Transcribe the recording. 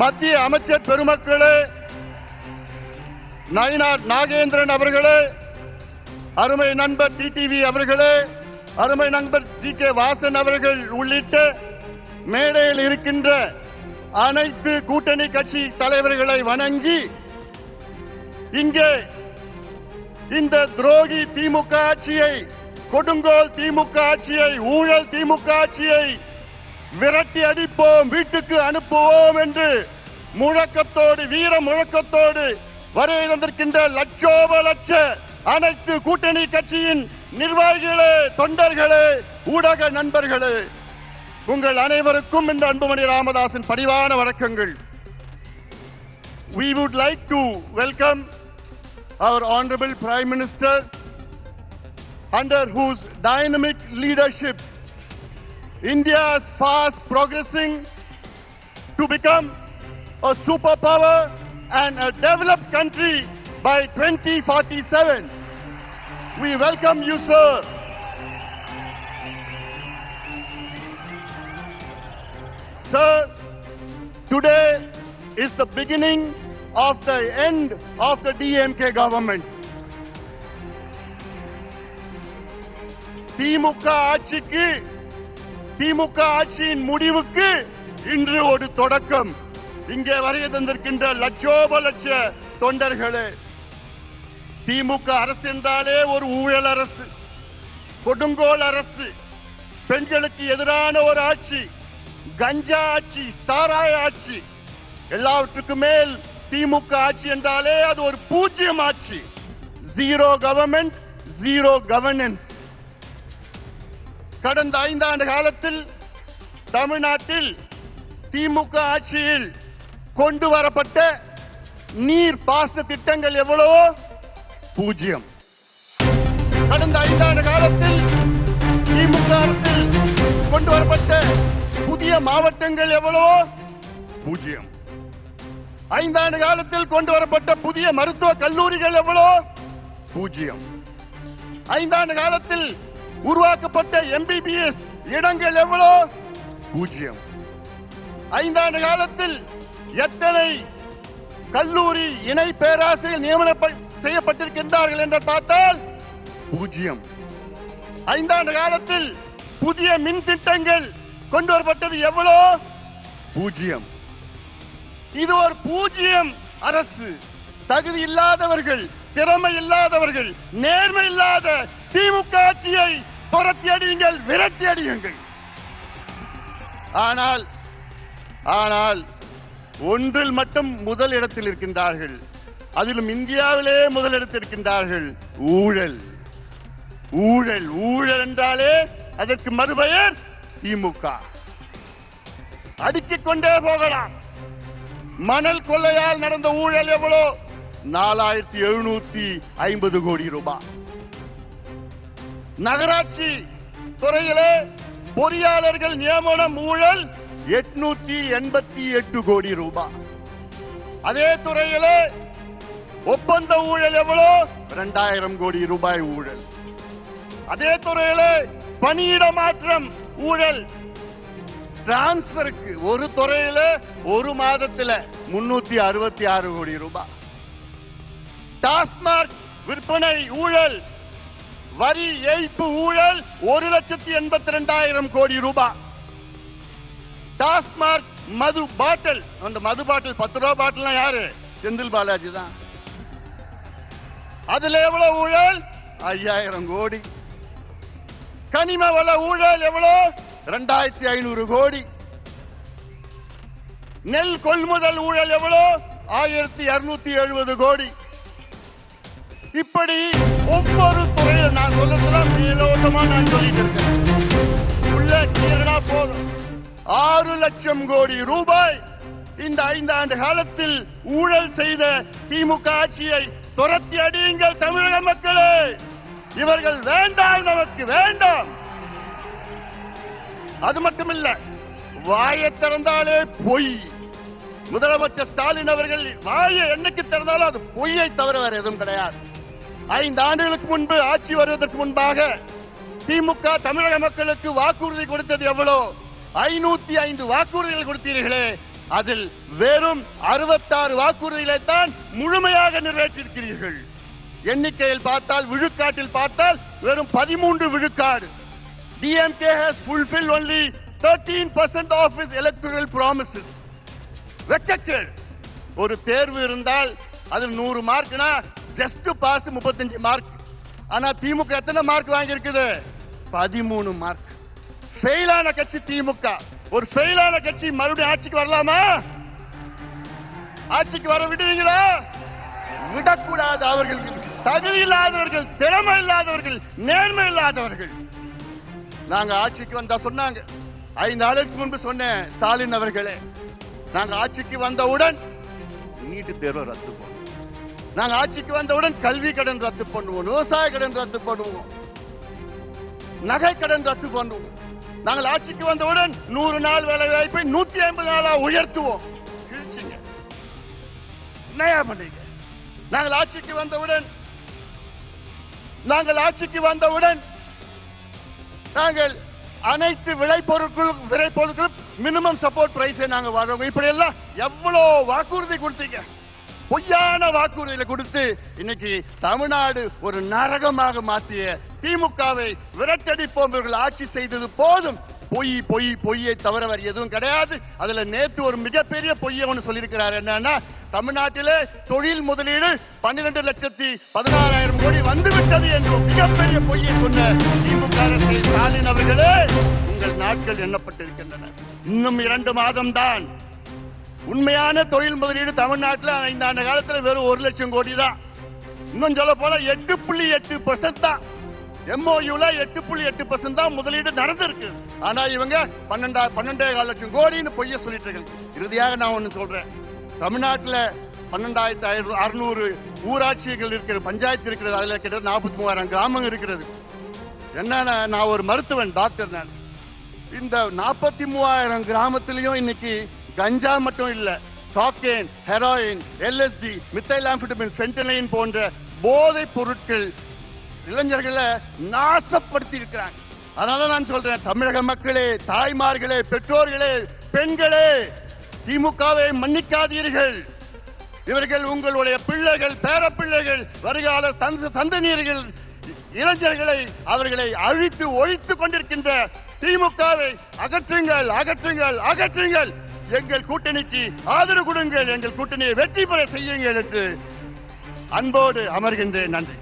மத்திய அமைச்சர் பெருமக்களே நயினார் நாகேந்திரன் அவர்களே அருமை நண்பர் டிடிவி அவர்களே அருமை நண்பர் ஜி கே வாசன் அவர்கள் உள்ளிட்ட மேடையில் இருக்கின்ற அனைத்து கூட்டணி கட்சி தலைவர்களை வணங்கி இங்கே இந்த துரோகி திமுக ஆட்சியை கொடுங்கோல் திமுக ஆட்சியை ஊழல் திமுக ஆட்சியை விரட்டி அடிப்போம் வீட்டுக்கு அனுப்புவோம் என்று முழக்கத்தோடு வீர முழக்கத்தோடு வருகை வந்திருக்கின்ற லட்சோப லட்ச அனைத்து கூட்டணி கட்சியின் நிர்வாகிகளே தொண்டர்களே ஊடக நண்பர்களே உங்கள் அனைவருக்கும் இந்த அன்புமணி ராமதாசின் பணிவான வணக்கங்கள். We would like to welcome our Honorable Prime Minister, under whose dynamic leadership India is fast progressing to become a superpower and a developed country by 2047. We welcome you, sir. Sir, today is the beginning of the end of the DMK government. திமுக ஆட்சிக்கு திமுக ஆட்சியின் முடிவுக்கு இன்று ஒரு தொடக்கம். இங்கே வரைய தந்திருக்கின்ற லட்சோப லட்ச தொண்டர்களே திமுக அரசு என்றாலே ஒரு ஊழல் அரசு கொடுங்கோல் அரசு பெண்களுக்கு எதிரான ஒரு ஆட்சி கஞ்சா ஆட்சி சாராய ஆட்சி. எல்லாவற்றுக்கும் மேல் திமுக ஆட்சி என்றாலே அது ஒரு பூஜ்ஜியம் ஆட்சி. ஜீரோ கவர்மெண்ட் ஜீரோ கவர்னன்ஸ் கடந்த ஐந்தாண்டு காலத்தில் தமிழ்நாட்டில் திமுக ஆட்சியில் கொண்டு வரப்பட்ட நீர் பாசன திட்டங்கள் எவ்வளவோ பூஜ்ஜியம். கடந்த ஐந்தாண்டு காலத்தில் திமுக அரசில் கொண்டு வரப்பட்ட புதிய மாவட்டங்கள் எவ்வளவோ பூஜ்ஜியம். ஐந்தாண்டு காலத்தில் கொண்டு வரப்பட்ட புதிய மருத்துவ கல்லூரிகள் எவ்வளோ? பூஜ்ஜியம். ஐந்தாண்டு காலத்தில் உருவாக்கப்பட்ட எம்பிபிஎஸ் இடங்கள் எவ்வளோ? பூஜ்ஜியம். ஐந்தாண்டு காலத்தில் எத்தனை கல்லூரி இணை பேராசிரியர் நியமனம் செய்யப்பட்டிருக்கின்றார்கள் என்று பார்த்தால் பூஜ்ஜியம். ஐந்தாண்டு காலத்தில் புதிய மின் திட்டங்கள் கொண்டு வரப்பட்டது எவ்வளோ? பூஜ்ஜியம். இது ஒரு பூஜ்ஜியம் அரசு. தகுதி இல்லாதவர்கள் திறமை இல்லாதவர்கள் நேர்மை இல்லாத திமுக ஆட்சியை துரத்தி அடியுங்கள் விரட்டி அடியுங்கள். ஆனால் ஆனால் ஒன்றில் மட்டும் முதல் இடத்தில் இருக்கின்றார்கள். அதிலும் இந்தியாவிலே முதலிடத்தில் இருக்கின்றார்கள். ஊழல். ஊழல் ஊழல் என்றாலே அதற்கு மறுபெயர் திமுக. அடுக்கிக் கொண்டே போகலாம். மணல் கொள்ளையால் நடந்த ஊழல் எவ்வளோ? நாலாயிரத்தி எழுநூத்தி ஐம்பது கோடி ரூபாய். நகராட்சி துறையிலே பொறியாளர்கள் நியமனம் ஊழல் எட்நூத்தி எண்பத்தி எட்டு கோடி ரூபாய். அதே துறையிலே ஒப்பந்த ஊழல் எவ்வளோ? இரண்டாயிரம் கோடி ரூபாய் ஊழல். அதே துறையிலே பணியிட மாற்றம் ஊழல். டிரான்ஸ்பருக்கு ஒரு துறையில ஒரு மாதத்துல முன்னூத்தி அறுபத்தி ஆறு கோடி ரூபாய். டாஸ்மாக் விற்பனை ஊழல் வரி ஏய்ப்பு ஊழல் ஒரு லட்சத்தி எண்பத்தி ரெண்டாயிரம் கோடி ரூபாய் டாஸ்மாக் மது பாட்டில். அந்த மது பாட்டில் பத்து ரூபா பாட்டில் யாரு? செந்தில் பாலாஜி தான். அதுல எவ்வளவு ஊழல்? ஐயாயிரம் கோடி. கனிம வள ஊழல் எவ்வளவு ரெண்டாயிரத்தி ஐநூறு கோடி. நெல் கொள்முதல் ஊழல் எவ்வளவு ஆயிரத்தி இருநூத்தி எழுபது கோடி. இப்படி ஒவ்வொரு துறையில் நான் சொல்லலாம் மேலோட்டமா நான் சொல்லிட்டு இருக்கேன். உள்ள கிளியரா போதும். ஆறு லட்சம் கோடி ரூபாய் இந்த ஐந்தாண்டு காலத்தில் ஊழல் செய்த திமுக ஆட்சியை துரத்தி அடியுங்கள் தமிழக மக்களே. இவர்கள் வேண்டாம் நமக்கு வேண்டாம். அது மட்டுமில்ல வாயை திறந்தாலே பொய். முதலமைச்சர் ஸ்டாலின் அவர்கள் வாயை என்னைக்கு திறந்தாலும் அது பொய்யை தவிர வேற எதுவும் கிடையாது. ஐந்து ஆண்டுகளுக்கு முன்பு ஆட்சி வருவதற்கு முன்பாக திமுக தமிழக மக்களுக்கு வாக்குறுதி கொடுத்தது எவ்வளோ? ஐநூத்தி ஐந்து வாக்குறுதிகள் கொடுத்தீர்களே. அதில் வெறும் அறுபத்தாறு வாக்குறுதிகளை தான் முழுமையாக நிறைவேற்றியிருக்கிறீர்கள். எண்ணிக்கையில் பார்த்தால் விழுக்காட்டில் பார்த்தால் வெறும் பதிமூன்று விழுக்காடு. DMK has fulfil only thirteen percent of is electoral promises வெக்கக்கேடு. ஒரு தேர்வு இருந்தால் அதில் நூறு மார்க்னா ஜஸ்ட் பாஸ் முப்பத்தஞ்சு மார்க் ஆனா திமுக எத்தனை மார்க் வாங்கியிருக்குது? பதிமூணு மார்க் ஃபெயிலான கட்சி திமுக. ஒரு ஃபெயிலான கட்சி மறுபடியும் ஆட்சிக்கு வரலாமா? ஆட்சிக்கு வர விடுவீங்களா? விடக்கூடாது அவர்கள் தகுதி இல்லாதவர்கள் திறமை இல்லாதவர்கள் நேர்மை இல்லாதவர்கள். நாங்க ஆட்சிக்கு வந்தா சொன்னாங்க. ஐந்து நாளுக்கு முன்பு சொன்னேன் ஸ்டாலின் அவர்களே. நாங்க ஆட்சிக்கு வந்தவுடன் நீட்டு தேர்வை ரத்து போனோம் நாங்க ஆட்சிக்கு வந்தவுடன் கல்வி கடன் ரத்து பண்ணுவோம் விவசாய கடன் ரத்து பண்ணுவோம் நகை கடன் ரத்து பண்ணுவோம். நாங்கள் ஆட்சிக்கு வந்தவுடன் நூறு நாள் வேலை வாய்ப்பை நூத்தி ஐம்பது நாளா உயர்த்துவோம். கிழிச்சிங்க என்னையா பண்ணீங்க? நாங்கள் ஆட்சிக்கு வந்தவுடன் நாங்கள் ஆட்சிக்கு வந்தவுடன் நாங்கள் அனைத்து விளைபொருட்களும் விளைபொருட்களும் மினிமம் சப்போர்ட் பிரைஸை நாங்க வாங்குவோம். இப்படி எல்லாம் எவ்வளவு வாக்குறுதி கொடுத்தீங்க? பொய்யான வாக்குறுதியில கொடுத்து இன்னைக்கு தமிழ்நாடு ஒரு நரகமாக மாற்றிய திமுகவை விரட்டடிப்போம் இவர்கள் ஆட்சி செய்தது போதும். பொய் பொய் பொய்யை தவிர வேறு எதுவும் கிடையாது. அதுல நேத்து ஒரு மிகப்பெரிய பொய்யை ஒன்று சொல்லியிருக்கிறார். என்னன்னா தமிழ்நாட்டிலே தொழில் முதலீடு பன்னிரண்டு லட்சத்தி பதினாறாயிரம் கோடி வந்துவிட்டது என்று மிகப்பெரிய பொய்யை சொன்ன திமுக அரசை ஸ்டாலின் அவர்களே உங்கள் நாட்கள் எண்ணப்பட்டிருக்கின்றன. இன்னும் இரண்டு மாதம்தான் உண்மையான தொழில் முதலீடு தமிழ்நாட்டில் ஐந்தாண்டு காலத்தில் வெறும் ஒரு லட்சம் கோடி தான். இன்னும் சொல்ல போனா எட்டு புள்ளி எட்டு பர்சன்ட் தான். எம்ஓயூல எட்டு புள்ளி எட்டு பர்சன்ட் தான் முதலீடு நடந்திருக்கு. ஆனா இவங்க பன்னெண்டா பன்னெண்டே கால் லட்சம் கோடின்னு பொய்ய சொல்லிட்டு இருக்காங்க இறுதியாக நான் ஒன்று சொல்றேன். தமிழ்நாட்டில் பன்னெண்டாயிரத்தி ஐநூறு அறுநூறு ஊராட்சிகள் இருக்கிறது பஞ்சாயத்து இருக்கிறது அதில் கிட்ட நாற்பத்தி மூவாயிரம் கிராமம் இருக்கிறது. என்ன நான் ஒரு மருத்துவன் டாக்டர் நான். இந்த நாற்பத்தி மூவாயிரம் கிராமத்திலையும் இன்னைக்கு கஞ்சா மட்டும் இல்ல cocaine heroin LSD methamphetamine fentanyl போன்ற போதை பொருட்கள் இளைஞர்களை நாசப்படுத்தி இருக்கிறாங்க. அதனால நான் சொல்றேன் தமிழக மக்களே தாய்மார்களே பெற்றோர்களே பெண்களே திமுகவை மன்னிக்காதீர்கள். இவர்கள் உங்களுடைய பிள்ளைகள் பேரப்பிள்ளைகள் வருகால சந்த இளைஞர்களை அவர்களை அழித்து ஒழித்துக் கொண்டிருக்கின்ற திமுகவை அகற்றுங்கள் அகற்றுங்கள் அகற்றுங்கள். எங்கள் கூட்டணிக்கு ஆதரவு கொடுங்கள். எங்கள் கூட்டணியை வெற்றி பெற செய்யுங்கள் என்று அன்போடு அமர்கின்றேன். நன்றி.